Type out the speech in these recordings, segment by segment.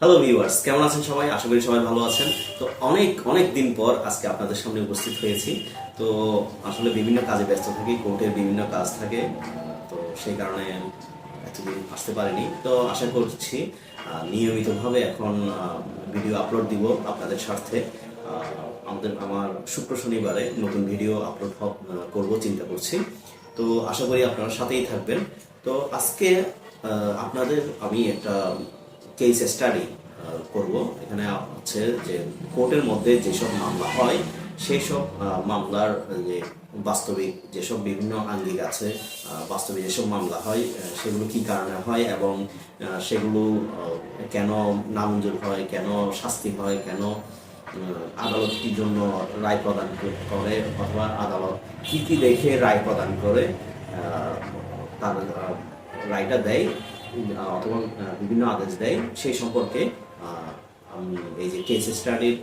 Hello viewers কেমন আছেন সবাই? আশা করি সবাই ভালো আছেন। তো অনেক অনেক দিন পর আজকে আপনাদের সামনে উপস্থিত হয়েছি। তো আসলে বিভিন্ন কাজে ব্যস্ত থাকি, কোর্টের বিভিন্ন কাজ থাকে। তো সেই কারণে এতদিন আসতে পারিনি। তো আশা করছি নিয়মিতভাবে এখন ভিডিও আপলোড দিব আপনাদের স্বার্থে। আমাদের, আমার শুক্র শনিবারে নতুন ভিডিও আপলোড করব, চিন্তা করছি। তো আশা করি আপনারা সাথেই থাকবেন। তো আজকে আপনাদের আমি একটা কেস স্টাডি করব। এখানে হচ্ছে যে কোর্টের মধ্যে যেসব মামলা হয় সেই সব মামলার, যে বাস্তবিক যেসব বিভিন্ন আঙ্গিক আছে বাস্তবে যেসব মামলা হয় সেগুলো কি কারণে হয় এবং সেগুলো কেন নামঞ্জুর হয়, কেন শাস্তি হয়, কেন আদালত কি জন্য রায় প্রদান করে অথবা আদালত কি কি দেখে রায় প্রদান করে তার রায়টা দেয় অথবা বিভিন্ন আদেশ দেয় সেই সম্পর্কে আমি এই যে কেস স্টাডির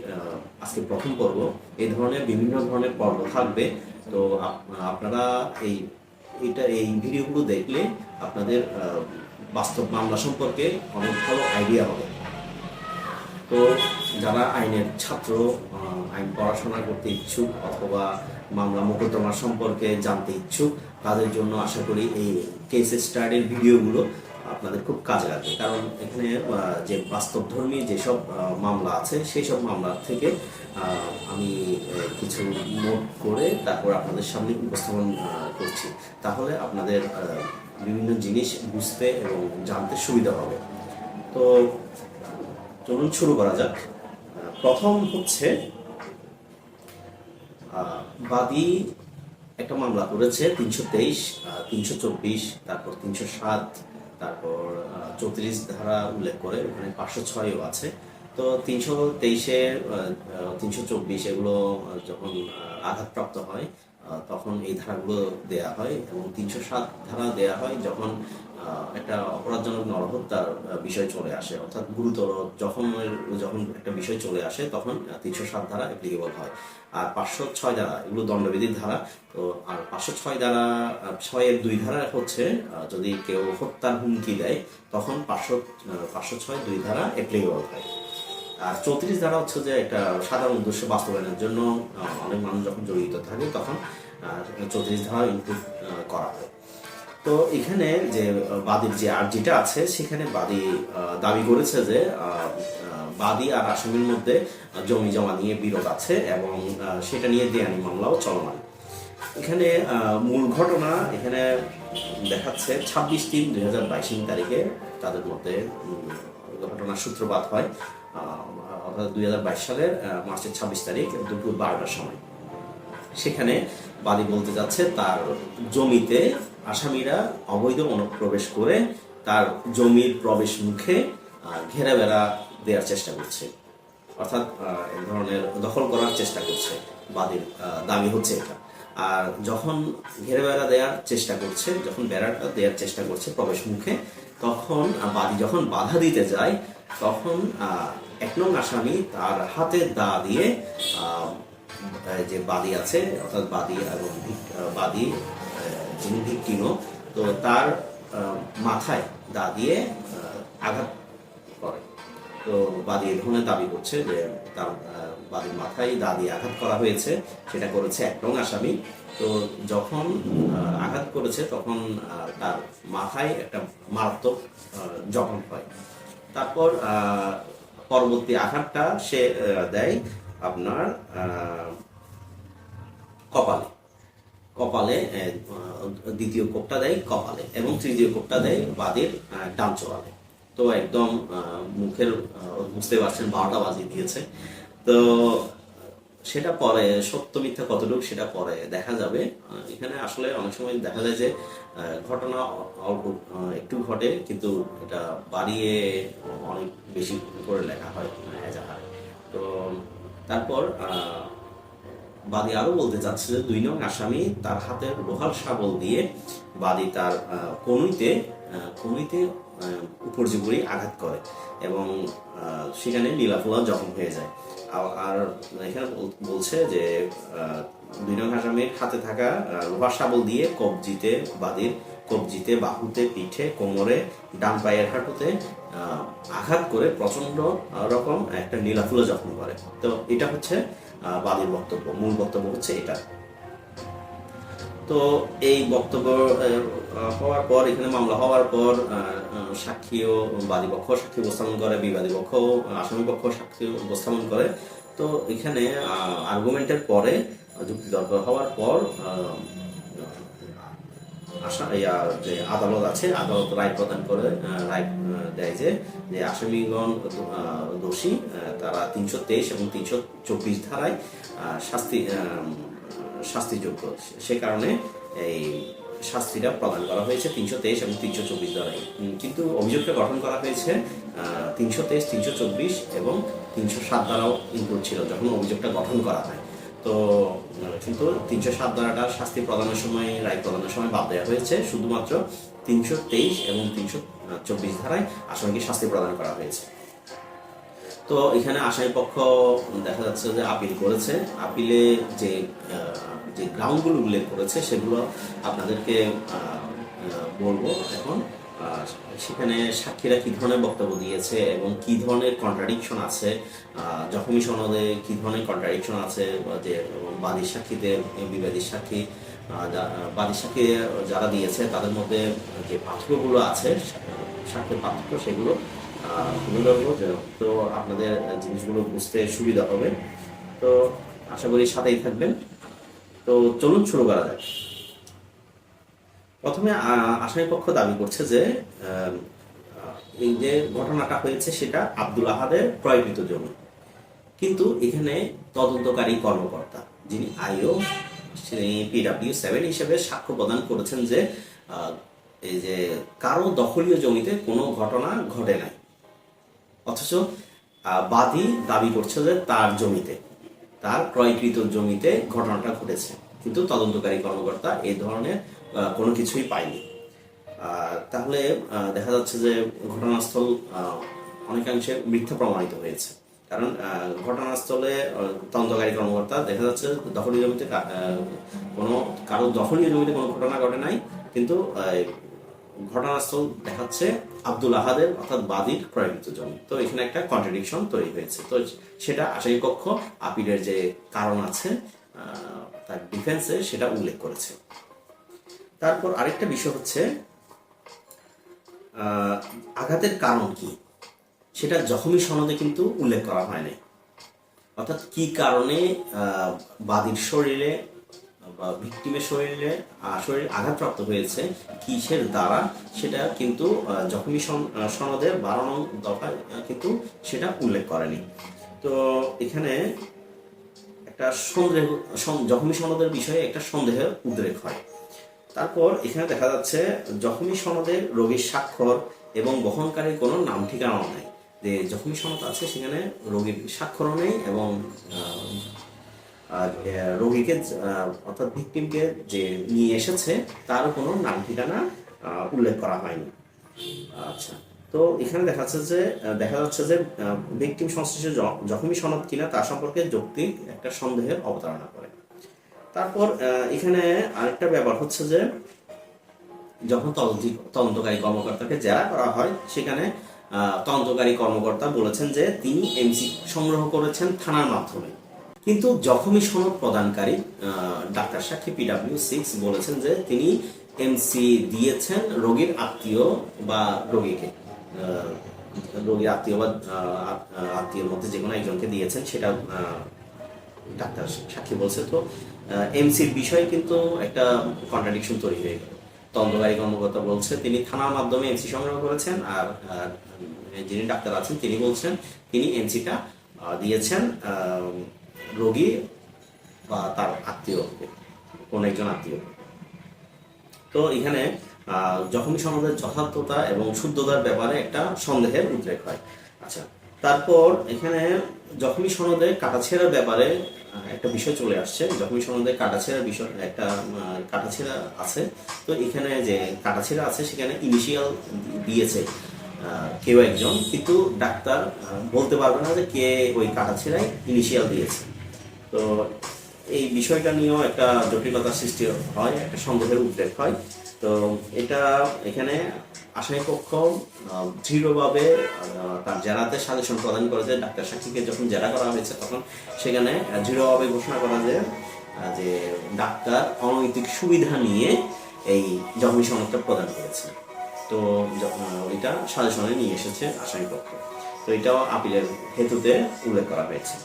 আজকে প্রথম পর্ব এই ধরনের বিভিন্ন ধরনের পর্ব থাকবে। তো আপনারা এই এটা এই ভিডিওগুলো দেখলে আপনাদের বাস্তব মামলা সম্পর্কে অনেক ভালো আইডিয়া হবে। তো যারা আইনের ছাত্র আইন পড়াশোনা করতে ইচ্ছুক অথবা মামলা মোকদ্দমা সম্পর্কে জানতে ইচ্ছুক, তাদের জন্য আশা করি এই কেস স্টাডির ভিডিওগুলো আপনাদের খুব কাজে লাগবে। কারণ এখানে যে বাস্তবধর্মী যেসব মামলা আছে সেই সব মামলা থেকে আমি কিছু নোট করে তারপর আপনাদের সামনে উপস্থাপন করছি। তাহলে আপনাদের বিভিন্ন জিনিস বুঝতে এবং জানতে সুবিধা হবে। তো চলুন শুরু করা যাক। প্রথম হচ্ছে বাদী একটা মামলা করেছে, তিনশো তেইশ তিনশো চব্বিশ, তারপর তিনশো সাত, তারপর চৌত্রিশ ধারা উল্লেখ করে, ওখানে পাঁচশো ছয়ও আছে। তো তিনশো তেইশে তিনশো চব্বিশ এগুলো যখন আঘাতপ্রাপ্ত হয় তখন এই ধারাগুলো দেয়া হয় এবং তিনশো সাত ধারা দেয়া হয় যখন একটা অপরাধজনক নরহত্যার বিষয় চলে আসে। অর্থাৎ গুরুতর জখমের, যখন একটা বিষয় চলে আসে, তখন তিনশো সাত ধারা অ্যাপ্লিকেবল হয়। আর পাঁচশো ছয় ধারা এগুলো দণ্ডবিধির ধারা। তো, আর পাঁচশো ছয় ধারা ছয়ের দুই ধারা হচ্ছে যদি কেউ হত্যার হুমকি দেয়, তখন পাঁচশো পাঁচশো ছয় দুই ধারা অ্যাপ্লিকেবল হয়। আর চৌত্রিশ ধারা হচ্ছে যে একটা সাধারণ উদ্দেশ্য বাস্তবায়নের জন্য অনেক মানুষ যখন জড়িত থাকে, তখন চৌত্রিশ ধারা ইনপুট করা হয়। তো এখানে যে বাদীর যে আর্জিটা আছে, সেখানে বাদী দাবি করেছে যে বাদী আর আসামির মধ্যে জমি জমা নিয়ে বিরোধ আছে এবং সেটা নিয়ে দেয়ানি মামলাও চলমান। এখানে মূল ঘটনা এখানে দেখাচ্ছে ছাব্বিশ তিন দুই হাজার বাইশ তারিখে তাদের মধ্যে ঘটনার সূত্রপাত হয় অর্থাৎ দুই হাজার বাইশ সালের মার্চের ছাব্বিশ তারিখ দুপুর বারোটার সময়। সেখানে বাদী বলতে যাচ্ছে তার জমিতে আসামিরা অবৈধ অনুপ্রবেশ করে তার জমির প্রবেশ মুখে ঘেরা বেড়া দেওয়ার চেষ্টা করছে। অর্থাৎ এক ধরনের দখল করার চেষ্টা করছে। বাদীর দাবি হচ্ছে এটা। আর যখন ঘেরে বেড়া দেওয়ার চেষ্টা করছে, যখন বেড়াটা দেওয়ার চেষ্টা করছে প্রবেশ মুখে, তখন বাদী যখন বাধা দিতে যায়, তখন এক নং আসামি তার হাতে দা দিয়ে যে বাদী আছে, অর্থাৎ বাদী এবং বাদী যিনি ভিক্টিমও, তো তার মাথায় দা দিয়ে আঘাত করে। তো বাদী এ ধরনের দাবি করছে যে তার বাদীর মাথায় দা দিয়ে আঘাত করা হয়েছে, সেটা করেছে এক নং আসামি। তো যখন আঘাত করেছে, তখন তার মাথায় একটা মারাত্মক জখম হয়। তারপর পরবর্তী আঘাতটা সে দেয় আপনার কপালে। কপালে দ্বিতীয় কোপটা দেয় কপালে এবং তৃতীয় কোপটা দেয় বাদের ডান চোয়ালে তো একদম মুখের বুঝতে পারছেন, বারোটা বাজিয়ে দিয়েছে। তো সেটা পরে, সত্য মিথ্যা কতটুকু সেটা পরে দেখা যাবে। এখানে আসলে অনেক সময় দেখা যায় যে ঘটনা অল্প একটু ঘটে কিন্তু এটা বাড়িয়ে অনেক বেশি করে লেখা হয় এজাহারে তো তারপর বাদী আরও বলতে চাচ্ছে যে দুই নং আসামি তার হাতের লোহার সাবল দিয়ে বাদী তার কনুইতে কনুইতে উপর্যুপরি আঘাত করে এবং সেখানে লীলাফুলা জখম হয়ে যায়। আর এখানে বলছে যে নং আসামির হাতে থাকা লোহার শাবল দিয়ে কবজিতে বাদির, কবজিতে বাহুতে পিঠে, কোমরে, ডান পায়ের হাঁটুতে আঘাত করে প্রচণ্ড রকম একটা নীলাফুলো জখম করে। তো এটা হচ্ছে বাদীর বক্তব্য। মূল বক্তব্য হচ্ছে এটা। তো এই বক্তব্য হওয়ার পর, এখানে মামলা হওয়ার পর সাক্ষী ও সাক্ষীও বাদী পক্ষ, সাক্ষী উপস্থাপন করে, বিবাদী পক্ষ আসামি পক্ষ, সাক্ষী উপস্থাপন করে। তো এখানে আর্গুমেন্টের পরে যুক্তি তর্ক হওয়ার পর যে আদালত আছে, আদালত রায় প্রদান করে রায় দেয় যে যে আসামিগণ দোষী তারা তিনশো তেইশ এবং তিনশো চব্বিশ ধারায় শাস্তি শাস্তিযোগ্য। সে কারণে এই শাস্তিটা প্রদান করা হয়েছে তিনশো তেইশ এবং তিনশো চব্বিশ ধারায়। কিন্তু অভিযোগটা গঠন করা হয়েছে তিনশো তেইশ, তিনশো চব্বিশ এবং তিনশো সাত ধারাও ইনক্লুড ছিল, যখন অভিযোগটা গঠন করা হয়। তো, কিন্তু তিনশো সাত ধারাটা শাস্তি প্রদানের সময়, রায় প্রদানের সময় বাদ দেওয়া হয়েছে। শুধুমাত্র তিনশো তেইশ এবং তিনশো চব্বিশ ধারায় আসামিকে শাস্তি প্রদান করা হয়েছে। তো এখানে আসামি পক্ষ দেখা যাচ্ছে যে আপিল করেছে। আপিলে যে যে গ্রাউন্ডগুলো উল্লেখ করেছে, সেগুলো আপনাদেরকে বলব এখন। সেখানে সাক্ষীরা কি ধরনের বক্তব্য দিয়েছে এবং কি ধরনের কন্ট্রাডিকশন আছে? জখমি সনদে কি ধরনের কন্ট্রাডিকশন আছে? যে বাদী সাক্ষীতে বিবাদী সাক্ষী বাদী সাক্ষী যারা দিয়েছে, তাদের মধ্যে যে পার্থক্যগুলো আছে, সাক্ষীর পার্থক্য সেগুলো তো আপনাদের জিনিসগুলো বুঝতে সুবিধা হবে। তো আশা করি সাথেই থাকবেন। তো চলুন শুরু করা যাক। প্রথমে আসামি পক্ষ দাবি করছে যে এই যে ঘটনাটা হয়েছে সেটা আব্দুল আহাদের ক্রয়কৃত জমি। কিন্তু এখানে তদন্তকারী কর্মকর্তা যিনি আইও পিডাব্লিউ সেভেন হিসেবে সাক্ষ্য প্রদান করেছেন যে এই যে কারও দখলীয় জমিতে কোনো ঘটনা ঘটে নাই। অথচ বাদী দাবি করছে যে তার জমিতে, তার ক্রয়কৃত জমিতে ঘটনাটা ঘটেছে। কিন্তু তদন্তকারী কর্মকর্তা এই ধরনের কোনো কিছুই পায়নি তাহলে দেখা যাচ্ছে যে ঘটনাস্থল অনেকাংশে মিথ্যা প্রমাণিত হয়েছে। কারণ ঘটনাস্থলে তদন্তকারী কর্মকর্তা, দেখা যাচ্ছে দখলীয় জমিতে কোনো, কারও দখলীয় জমিতে কোনো ঘটনা ঘটে নাই, কিন্তু ঘটনাস্থল দেখাচ্ছে আব্দুল আহাদের, অর্থাৎ বাদীর ক্রয়কৃত জমি। তো এখানে একটা কন্ট্রাডিকশন তৈরি হয়েছে। তো সেটা আসামি পক্ষ আপিলের যে কারণ আছে তার ডিফেন্সে সেটা উল্লেখ করেছে। তারপর আরেকটা বিষয় হচ্ছে আঘাতের কারণ কি? সেটা জখমি সনদে কিন্তু উল্লেখ করা হয়নি। অর্থাৎ কি কারণে বাদীর শরীরে বা ভিক্টিমের শরীরে শরীরে আঘাতপ্রাপ্ত হয়েছে, কিসের দ্বারা সেটা কিন্তু জখমি সনদের বারো নং দফায় কিন্তু সেটা উল্লেখ করেনি। তো এখানে একটা সন্দেহ, সন- জখমি সনদের বিষয়ে একটা সন্দেহের উদ্রেক হয়। তারপর এখানে দেখা যাচ্ছে জখমি সনদে রোগীর স্বাক্ষর এবং বহনকারীর কোনো নাম ঠিকানাও নেই। যে জখমি সনদ আছে সেখানে রোগীর স্বাক্ষরও নেই এবং রোগীকে অর্থাৎ ভিকটিমকে যে নিয়ে এসেছে তার কোনো নাম ঠিকানা উল্লেখ করা হয়নি। আচ্ছা তো এখানে দেখা যাচ্ছে যে দেখা যাচ্ছে যে ভিকটিম সংশ্লিষ্ট জখমি সনদ কিনা তার সম্পর্কে যৌক্তিক একটা সন্দেহের অবতারণা করে। তারপর এখানে আরেকটা ব্যাপার হচ্ছে যে, যখন তদন্তি- তদন্তকারী কর্মকর্তাকে জেরা করা হয়, সেখানে তদন্তকারী কর্মকর্তা বলেছেন যে তিনি এমসি সংগ্রহ করেছেন থানার মাধ্যমে। কিন্তু জখমি সনদ প্রদানকারী ডাক্তার সাক্ষী পিডাব্লিউ সিক্স বলেছেন যে তিনি এমসি দিয়েছেন রোগীর আত্মীয় বা রোগীকে রোগীর আত্মীয় বা আত্মীয়ের মধ্যে যে কোনো একজনকে দিয়েছেন, সেটা ডাক্তার সাক্ষী বলছে। তো এমসির বিষয়ে কিন্তু একটা কন্ট্রাডিকশন তৈরি হয়ে গেল। তদন্তকারী কর্মকর্তা বলছে তিনি থানার মাধ্যমে এমসি সংগ্রহ করেছেন আর যিনি ডাক্তার আছেন তিনি বলছেন তিনি এমসিটা দিয়েছেন রোগী বা তার আত্মীয় কোন একজন আত্মীয়। তো এখানে আহ, জখমি সনদের যথার্থতা এবং শুদ্ধতার ব্যাপারে একটা সন্দেহের উদ্রেক হয়। আচ্ছা তারপর এখানে জখমি সনদে কাটাছেড়ার ব্যাপারে একটা বিষয় চলে আসছে। জখমি সনদে কাটাছেড়ার বিষয়, একটা কাটাছেড়া আছে। তো এখানে যে কাটাছেড়া আছে, সেখানে ইনিশিয়াল দিয়েছে কেউ একজন। কিন্তু ডাক্তার বলতে পারবে না যে কে ওই কাটাছেড়ায় ইনিশিয়াল দিয়েছে। তো এই বিষয়টা নিয়েও একটা জটিলতার সৃষ্টি হয়, একটা সন্দেহের উদ্রেক হয়। তো এটা এখানে আসামি পক্ষ দৃঢ়ভাবে তার জেরাতে সাজেশন প্রদান করে যে ডাক্তার সাক্ষীকে যখন জেরা করা হয়েছে, তখন সেখানে দৃঢ়ভাবে ঘোষণা করা যে যে ডাক্তার অনৈতিক সুবিধা নিয়ে এই জমি সনদটা প্রদান করেছে। তো ওইটা সাজেশনে নিয়ে এসেছে আসামি পক্ষ। তো এটাও আপিলের হেতুতে উল্লেখ করা হয়েছে।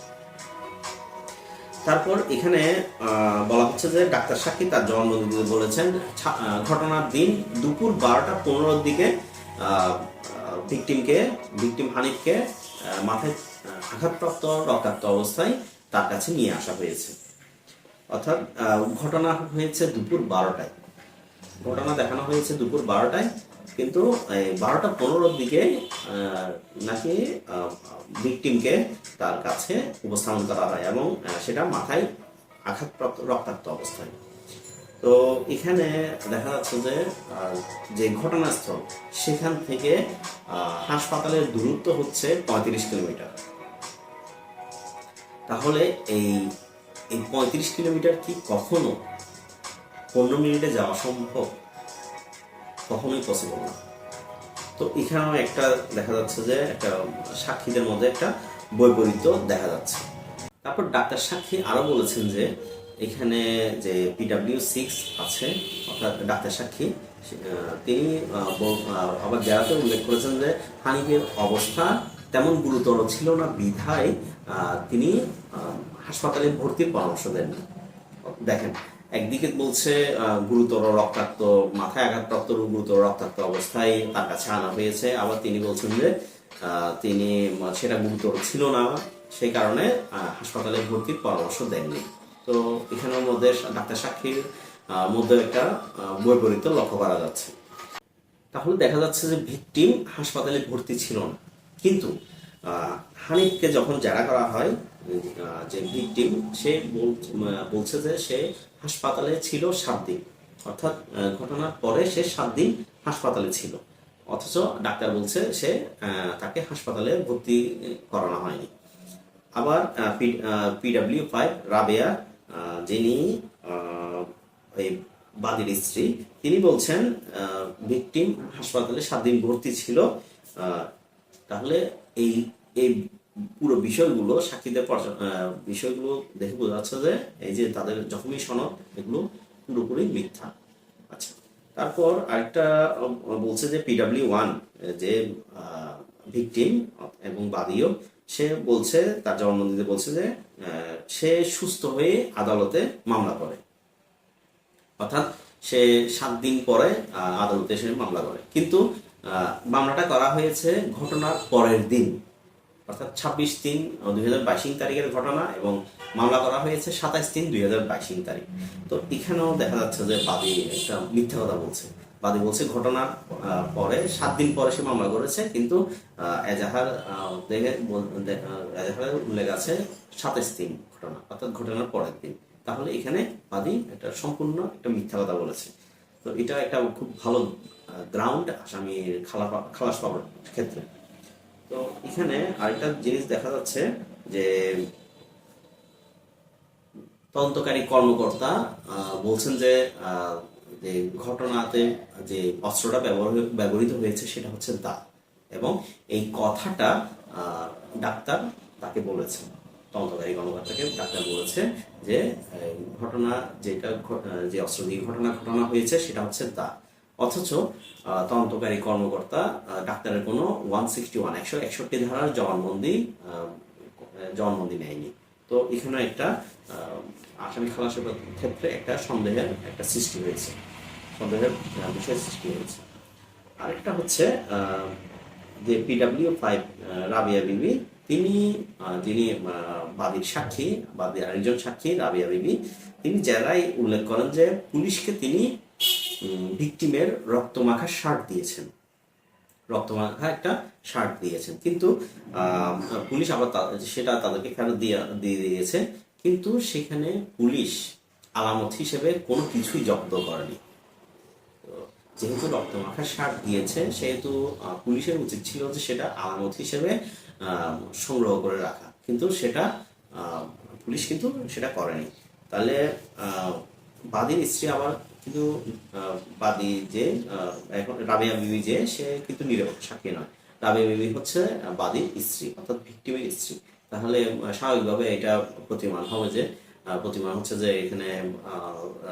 তারপর এখানে বলা হচ্ছে যে ডাক্তার সাক্ষী তার জবানবন্দিতে বলেছেন ঘটনার দিন দুপুর বারোটা পনেরোর দিকে ভিকটিমকে, ভিকটিম হানিফকে মাথায় আঘাতপ্রাপ্ত, রক্তাক্ত অবস্থায় তার কাছে নিয়ে আসা হয়েছে। অর্থাৎ ঘটনা হয়েছে দুপুর বারোটায়। ঘটনা দেখানো হয়েছে দুপুর বারোটায়। কিন্তু বারোটা পনেরোর দিকে নাকি ভিকটিমকে তার কাছে উপস্থাপন করা হয় এবং সেটা মাথায় আঘাতপ্রাপ্ত রক্তাক্ত অবস্থায়। তো এখানে দেখা যাচ্ছে যে যে ঘটনাস্থল, সেখান থেকে হাসপাতালের দূরত্ব হচ্ছে পঁয়ত্রিশ কিলোমিটার। তাহলে এই এই পঁয়ত্রিশ কিলোমিটার কি কখনো পনেরো মিনিটে যাওয়া সম্ভব? কখনোই পসিবল না। তো এখানেও একটা দেখা যাচ্ছে যে একটা সাক্ষীদের মধ্যে একটা বৈপরীত্য দেখা যাচ্ছে। তারপর ডাক্তার সাক্ষী আরও বলেছেন যে এখানে যে পিডাব্লিউ সিক্স আছে, অর্থাৎ ডাক্তার সাক্ষী তিনি আবার যারাতে উল্লেখ করেছেন যে হানিফের অবস্থা তেমন গুরুতর ছিল না, বিধায় তিনি হাসপাতালে ভর্তির পরামর্শ দেননি। দেখেন একদিকে বলছে গুরুতর রক্তাক্ত, মাথায় আঘাতপ্রাপ্ত গুরুতর রক্তাক্ত অবস্থায় তার কাছে আনা হয়েছে। আবার তিনি বলছেন যে তিনি সেটা গুরুতর ছিল না, সেই কারণে হাসপাতালে ভর্তির পরামর্শ দেননি। তো এখানের মধ্যে ডাক্তার সাক্ষীর মধ্যে একটা বৈপরীত্য লক্ষ্য করা যাচ্ছে। তাহলে দেখা যাচ্ছে যে ভিকটিম হাসপাতালে ভর্তি ছিল না। কিন্তু হানিফকে যখন জেরা করা হয় যে ভিকটিম সে বলছে যে সে হাসপাতালে ছিল সাত দিন। অর্থাৎ ঘটনার পরে সে সাত দিন হাসপাতালে ছিল। অথচ ডাক্তার বলছে সে তাকে হাসপাতালে ভর্তি করানো হয়নি। আবার পিডাব্লিউ ফাইভ রাবেয়া যিনি এই বাদীর স্ত্রী, তিনি বলছেন ভিকটিম হাসপাতালে সাত দিন ভর্তি ছিল। তাহলে এই এই পুরো বিষয়গুলো সাক্ষীদের বিষয়গুলো দেখে বোঝা যাচ্ছে যে এই যে তাদের জখমি সনদ, এগুলো পুরোপুরি মিথ্যা। আচ্ছা তারপর আরেকটা বলছে যে পিডাব্লিউ ওয়ান যে ভিকটিম এবং বাদীও, সে বলছে, তার জবানবন্দিতে বলছে যে সে সুস্থ হয়ে আদালতে মামলা করে। অর্থাৎ সে সাত দিন পরে আদালতে সে মামলা করে। কিন্তু মামলাটা করা হয়েছে ঘটনার পরের দিন। অর্থাৎ ছাব্বিশ তিন দুই হাজার বাইশ তারিখের ঘটনা এবং মামলা করা হয়েছে সাতাইশ তিন, দুই হাজার বাইশ তারিখ। তো এখানেও দেখা যাচ্ছে যে বাদী একটা মিথ্যা কথা বলছে। বাদী বলছে ঘটনার পরে, সাত দিন পরে সে মামলা করেছে, কিন্তু এজাহার দেখে এজাহারের উল্লেখ আছে সাতাইশ দিন ঘটনা, অর্থাৎ ঘটনার পরের দিন। তাহলে এখানে বাদী একটা সম্পূর্ণ একটা মিথ্যা কথা বলেছে। তো এটা একটা খুব ভালো গ্রাউন্ড আসামির খালা খালাস পাওয়ার ক্ষেত্রে। তো এখানে আরেকটা জিনিস দেখা যাচ্ছে যে তদন্তকারী কর্মকর্তা বলছেন যে যে ঘটনাতে যে অস্ত্রটা ব্যবহৃত হয়েছে সেটা হচ্ছে দা এবং এই কথাটা ডাক্তার তাকে বলেছেন। তদন্তকারী কর্মকর্তাকে ডাক্তার বলেছে যে ঘটনা যেটা যে অস্ত্র দিয়ে ঘটনা ঘটনা হয়েছে সেটা হচ্ছে দা। অথচ তদন্তকারী কর্মকর্তা ডাক্তারের কোনো ওয়ান সিক্সটি ওয়ান একশো একষট্টি ধারার জবানবন্দি জবানবন্দি নেয়নি। তো এখানে একটা আসামি খালাসের ক্ষেত্রে একটা সন্দেহের একটা সৃষ্টি হয়েছে। সন্দেহের বিষয় সৃষ্টি হয়েছে। আরেকটা হচ্ছে যে পিডাব্লিউ ফাইভ রাবিয়া বিবি, তিনি যিনি বাদীর সাক্ষী, বাদীর আরেকজন সাক্ষী, রাবিয়া বিবি, তিনি জেলায় উল্লেখ করেন যে পুলিশকে তিনি ভিকটিমের রক্তমাখা শার্ট দিয়েছেন। রক্তমাখা একটা শার্ট দিয়েছেন। কিন্তু পুলিশ আবার সেটা তাদেরকে ফেরত দিয়ে দিয়ে দিয়েছে? কিন্তু সেখানে পুলিশ আলামত হিসেবে কোনো কিছুই জব্দ করেনি। যেহেতু রক্তমাখা শার্ট দিয়েছে, সেহেতু পুলিশের উচিত ছিল যে সেটা আলামত হিসেবে সংগ্রহ করে রাখা। কিন্তু সেটা পুলিশ কিন্তু সেটা করেনি। তাহলে বাদীর স্ত্রী আবার কিন্তু বাদী যে এখন রাবিয়া বিবি যে, সে কিন্তু নিরপেক্ষ সাক্ষী নয়। রাবিয়া বিবি হচ্ছে বাদীর স্ত্রী, অর্থাৎ ভিক্টিমের স্ত্রী। তাহলে স্বাভাবিকভাবে এটা প্রতিমান হবে যে প্রতিমান হচ্ছে যে, এখানে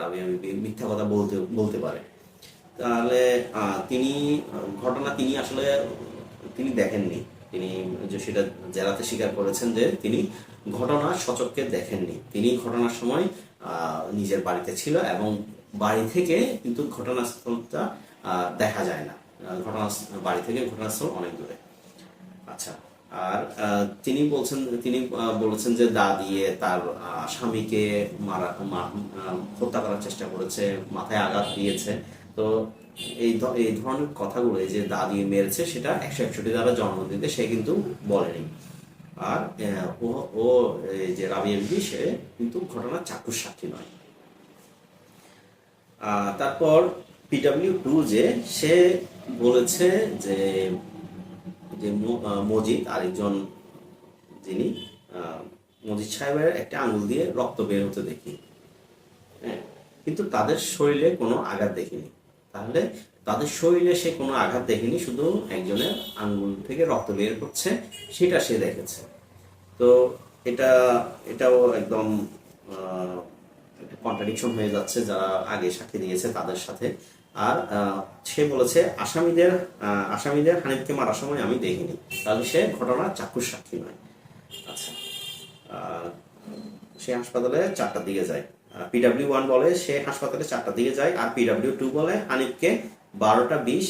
রাবিয়া বিবি মিথ্যা কথা বলতে বলতে পারে। তাহলে তিনি ঘটনা তিনি আসলে, তিনি দেখেননি। তিনি যে সেটা জেলাতে স্বীকার করেছেন যে, তিনি ঘটনা সচককে দেখেননি। তিনি ঘটনার সময় নিজের বাড়িতে ছিল এবং বাড়ি থেকে কিন্তু ঘটনাস্থলটা দেখা যায় না। ঘটনা বাড়ি থেকে ঘটনাস্থল অনেক দূরে। আচ্ছা আর তিনি বলছেন, তিনি বলেছেন যে দা দিয়ে তার স্বামীকে মারা হত্যা করার চেষ্টা করেছে, মাথায় আঘাত দিয়েছে। তো এই এই ধরনের কথাগুলো যে দা দিয়ে মেরেছে, সেটা একশো একষট্টি দ্বারা জন্মদিতে সে কিন্তু বলেনি। আর ও যে রাবি এমপি, সে কিন্তু ঘটনার চাক্ষুষ সাক্ষী নয়। তারপর পিডাব্লিউ টু যে সে বলেছে যে যে মজিদ আরেকজন যিনি মজিদ সাহেবের একটা আঙুল দিয়ে রক্ত বের হতে দেখি। হ্যাঁ কিন্তু তাদের শরীরে কোনো আঘাত দেখিনি। তাহলে তাদের শরীরে সে কোনো আঘাত দেখেনি, শুধু একজনের আঙ্গুল থেকে রক্ত বের করছে সেটা সে দেখেছে। তো এটা, এটাও একদম কন্ট্রাডিকশন হয়ে যাচ্ছে যারা আগে সাক্ষী দিয়েছে তাদের সাথে। আর সে বলেছে, আসামিদের আসামিদের হানিফকে মারার সময় আমি দেখিনি। তাহলে সে ঘটনার চাক্ষুষ সাক্ষী নয়। আচ্ছা সে হাসপাতালে চারটার দিকে যায়। পিডাব্লিউ ওয়ান বলে, সে হাসপাতালে চারটার দিকে যায়। আর পিডাব্লিউ টু বলে, হানিফকে বারোটা বিশ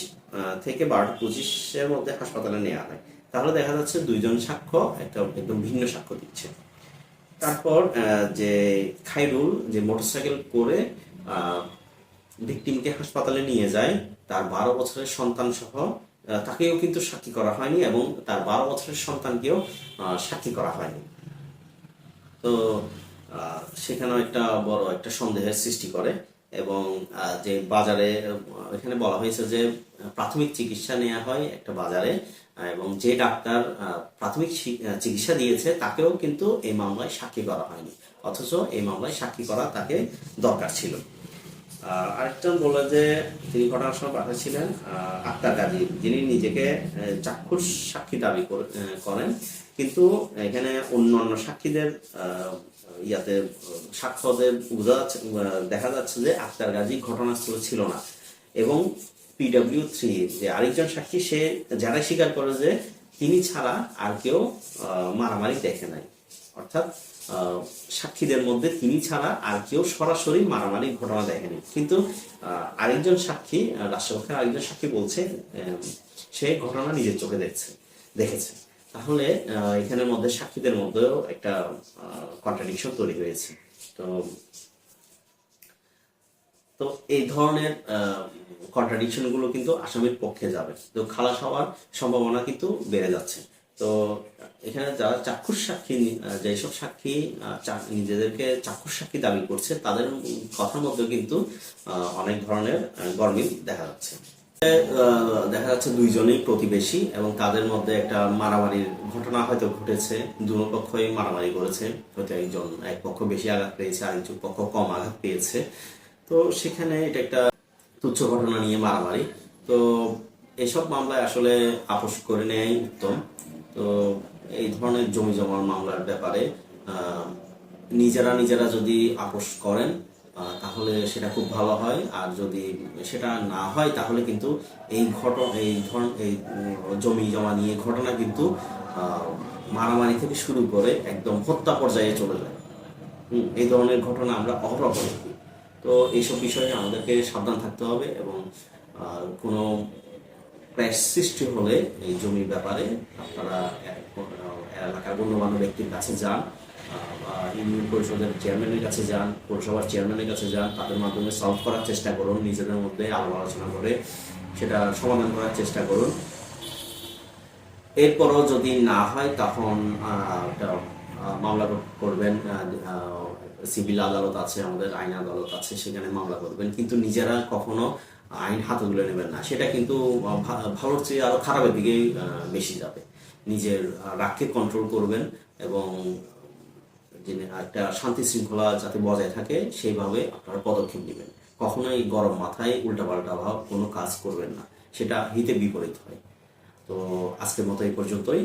থেকে বারোটা পঁচিশের মধ্যে হাসপাতালে নেওয়া হয়। তাহলে দেখা যাচ্ছে দুইজন সাক্ষ্য একটা একদম ভিন্ন সাক্ষ্য দিচ্ছে। তারপর যে খাইরুল যে মোটরসাইকেল করে ভিকটিমকে হাসপাতালে নিয়ে যায়, তার বারো বছরের সন্তান সহ তাকেও কিন্তু সাক্ষী করা হয়নি এবং তার বারো বছরের সন্তানকেও সাক্ষী করা হয়নি। তো সেখানেও একটা বড় একটা সন্দেহের সৃষ্টি করে এবং যে বাজারে, এখানে বলা হয়েছে যে প্রাথমিক চিকিৎসা নেওয়া হয় একটা বাজারে এবং যে ডাক্তার প্রাথমিক চিকিৎসা দিয়েছে তাকেও কিন্তু এই মামলায় সাক্ষী করা হয়নি। অথচ এই মামলায় সাক্ষী করা তাকে দরকার ছিল। আরেকজন বললেন যে তিনি ঘটনার সময় পাঠিয়েছিলেন আহ, আক্তার গাজী। যিনি নিজেকে চাক্ষুষ সাক্ষী দাবি করেন। কিন্তু এখানে অন্যান্য সাক্ষীদের ইয়াতে সাক্ষ্যদের বোঝা দেখা যাচ্ছে যে আক্তার গাজী ঘটনাস্থলে ছিল না। এবং পিডব্লিউ থ্রি যে আরেকজন সাক্ষী, সে যারাই স্বীকার করে যে তিনি ছাড়া আর কেউ মারামারি দেখে নাই। অর্থাৎ সাক্ষীদের মধ্যে তিনি ছাড়া আর কেউ সরাসরি মারামারি ঘটনা দেখেনি। কিন্তু আরেকজন সাক্ষী রাষ্ট্রপক্ষের আরেকজন সাক্ষী বলছে সে ঘটনা নিজের চোখে দেখছে, দেখেছে। তাহলে এখানের মধ্যে সাক্ষীদের মধ্যেও একটা কন্ট্রাডিকশন তৈরি হয়েছে। তো তো এই ধরনের কন্ট্রাডিকশনগুলো কিন্তু আসামির পক্ষে যাবে। তো খালাস হওয়ার সম্ভাবনা কিন্তু বেড়ে যাচ্ছে। তো এখানে যারা চাক্ষুষ সাক্ষী যেসব সাক্ষী নিজেদেরকে চাক্ষুষ সাক্ষী দাবি করছে, তাদের কথার মধ্যে কিন্তু অনেক ধরনের গরমিল দেখা যাচ্ছে। দেখা যাচ্ছে দুইজনেই প্রতিবেশী এবং তাদের মধ্যে একটা মারামারির ঘটনা হয়তো ঘটেছে। দুটো পক্ষই মারামারি করেছে। হয়তো একজন, এক পক্ষ বেশি আঘাত পেয়েছে, আরেকজন পক্ষ কম আঘাত পেয়েছে। তো সেখানে এটা একটা তুচ্ছ ঘটনা নিয়ে মারামারি। তো এসব মামলায় আসলে আপোষ করে নেয় উত্তম। তো এই ধরনের জমি জমার মামলার ব্যাপারে নিজেরা নিজেরা যদি আপোষ করেন তাহলে সেটা খুব ভালো হয়। আর যদি সেটা না হয়, তাহলে কিন্তু এই ঘটনা এই ধরন এই জমি জমা নিয়ে ঘটনা কিন্তু মারামারি থেকে শুরু করে একদম হত্যা পর্যায়ে চলে যায়। এই ধরনের ঘটনা আমরা অহরহ তো এইসব বিষয়ে আমাদেরকে সাবধান থাকতে হবে এবং কোনো ক্র্যাশ সৃষ্টি হলে এই জমির ব্যাপারে আপনারা এলাকার গণ্যমান্য ব্যক্তির কাছে যান ইউনিয়ন পরিষদের চেয়ারম্যানের কাছে যান পৌরসভার চেয়ারম্যানের কাছে যান তাদের মাধ্যমে সলভ করার চেষ্টা করুন নিজেদের মধ্যে আলাপ আলোচনা করে সেটা সমাধান করার চেষ্টা করুন। এরপরও যদি না হয় তখন একটা, মামলা করবেন সিভিল আদালত আছে, আমাদের আইন আদালত আছে, সেখানে মামলা করবেন। কিন্তু নিজেরা কখনো আইন হাতে তুলে নেবেন না। সেটা কিন্তু ভালোর চেয়ে আরও খারাপের দিকেই বেশি যাবে। নিজের রাগকে কন্ট্রোল করবেন এবং একটা শান্তি শৃঙ্খলা যাতে বজায় থাকে, সেইভাবে আপনারা পদক্ষেপ নেবেন। কখনোই গরম মাথায় উল্টাপাল্টা ভাব কোনো কাজ করবেন না। সেটা হিতে বিপরীত হয়। তো আজকের মতো এই পর্যন্তই।